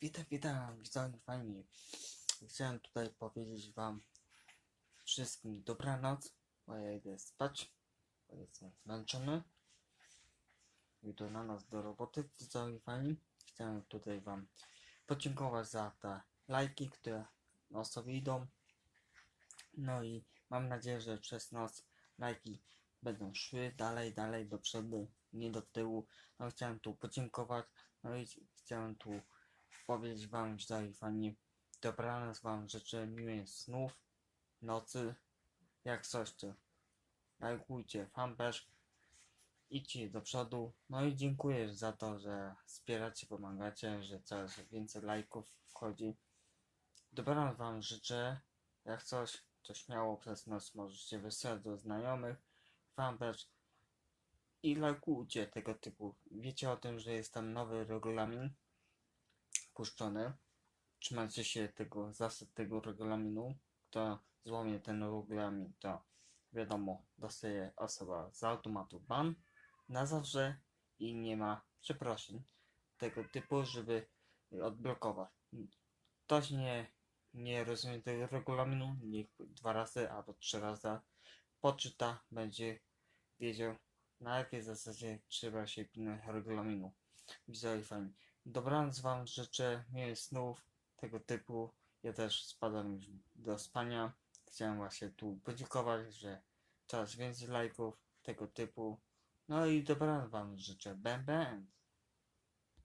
Witam, witam, witam, fajnie. Chciałem tutaj powiedzieć wam wszystkim dobranoc, bo ja idę spać, bo jestem zmęczony. Jutro na nas do roboty, widzowie fajni. Chciałem tutaj wam podziękować za te lajki, które na sobie idą. No i mam nadzieję, że przez noc lajki będą szły dalej, dalej do przodu, nie do tyłu. No chciałem tu podziękować, no i chciałem tu powiedzieć wam, że fani. Dobranoc wam życzę miłych snów, nocy, jak coś to lajkujcie fanpage, idźcie do przodu, no i dziękuję za to, że wspieracie, pomagacie, że coraz więcej lajków wchodzi. Dobranoc wam życzę, jak coś, to śmiało przez noc możecie wysłać do znajomych, fanpage. I lajkujcie tego typu. Wiecie o tym, że jest tam nowy regulamin puszczony. Trzymajcie się tego zasad tego regulaminu. Kto złamie ten regulamin, to wiadomo, dostaje osoba z automatu ban na zawsze i nie ma przeprosin tego typu, żeby odblokować. Ktoś nie, nie rozumie tego regulaminu, niech dwa razy albo trzy razy poczyta, będzie wiedział na jakiej zasadzie trzeba się pilnować regulaminu. Widzowie fajnie. Dobranoc Wam życzę, miłych snów tego typu. Ja też spadam już do spania. Chciałem właśnie tu podziękować, że coraz więcej lajków tego typu. No i dobranoc Wam życzę. Bam.